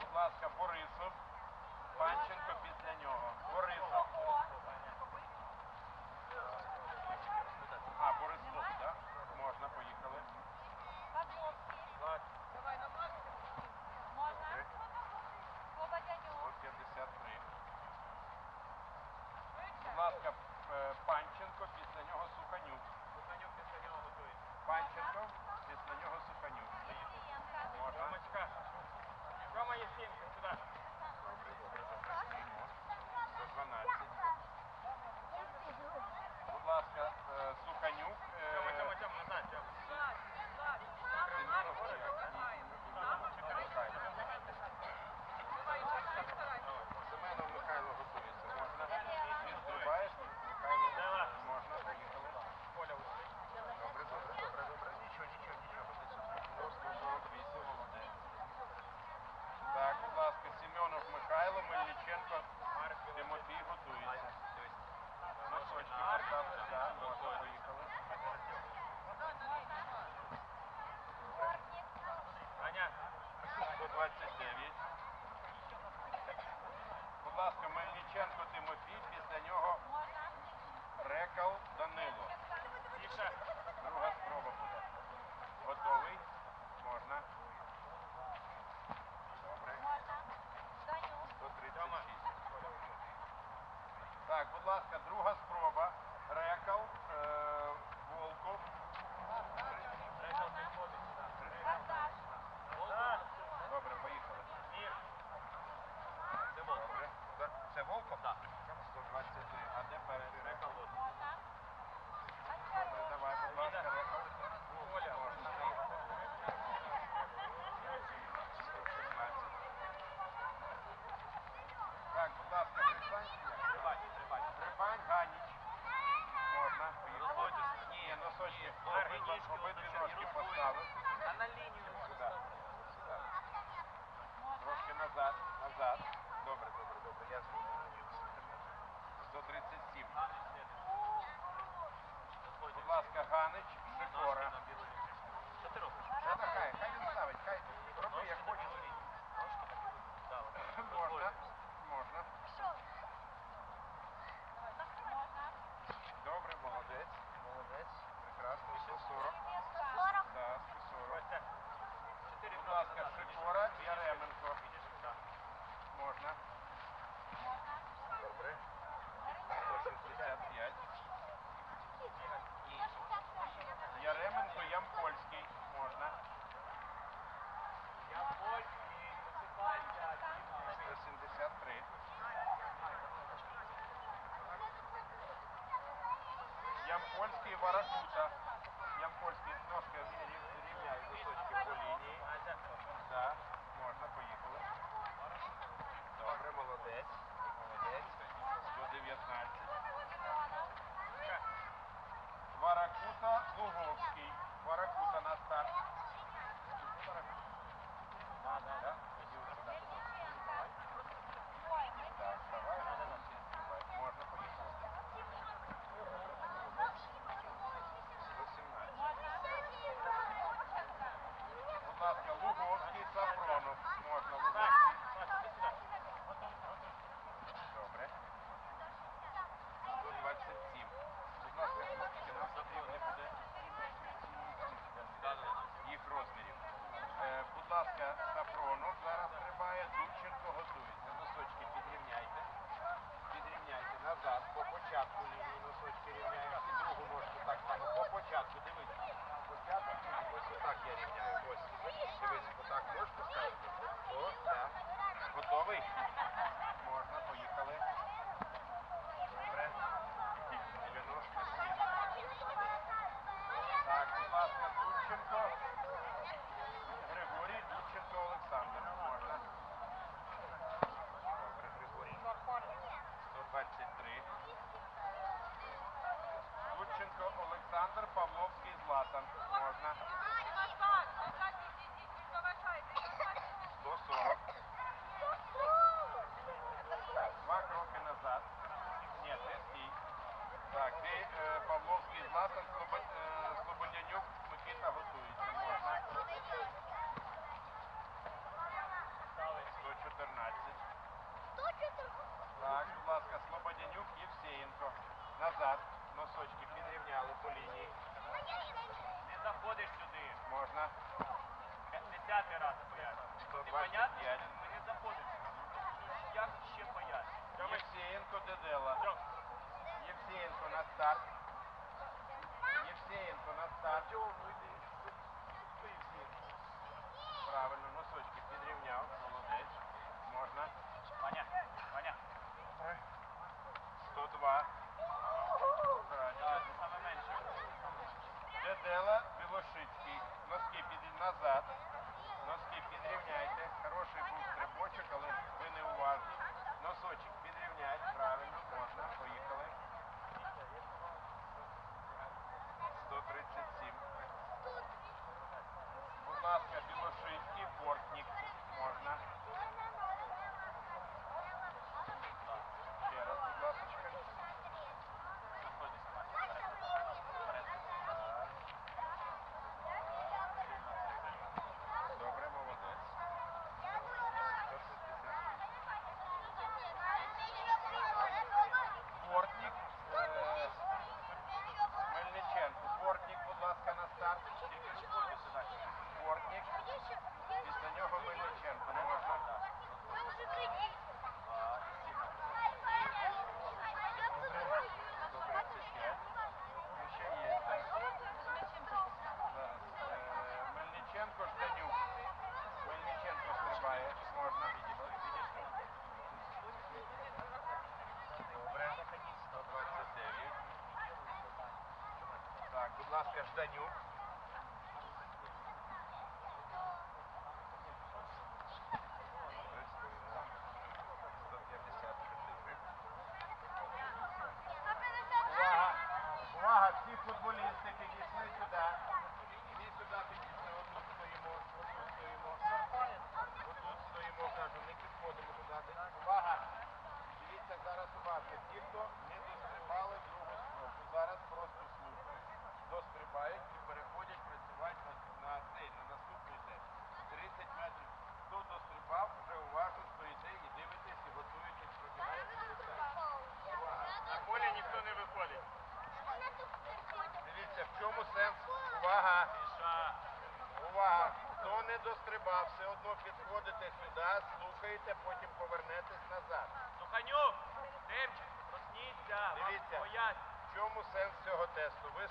Будь ласка, Борисов, Панченко після нього. ласка, друга спроба. Іванович Жикора. Polski Warakuta. Лугу сафронов Можна Лугу. Добре. 127. Будь ласка, скільки нам буде їх розмірів. Будь ласка, Сафрону. Ви Можна, поїхали. Добре. Вінушка. Так, будь ласка, Дудченко. Григорій, Дудченко, Олександр. Можна. Добре, Григорій. 123. Дудченко, Олександр, Павловський, Златан. Можна. 140. точки підрівняли по лінії. Не заходиш сюди. Можна. Десятий раз поясню. Ти понятно? Ми не заходимо. Як ще поясню? Євсієнко Дедела. Євсієнко на старт. Микола Білошицький. Носки під назад. Носки підрівняйте. Хороший був стрибочок, але ви не уважні. Носочок підрівняйте. Правильно, можна. Поїхали. 137. na skreśleniu. риба, все одно підходите сюди, слухаєте, потім повернетесь назад. Суханюк, Демчик, просніться, вам Дивіться. поясню. В чому сенс цього тесту? Ви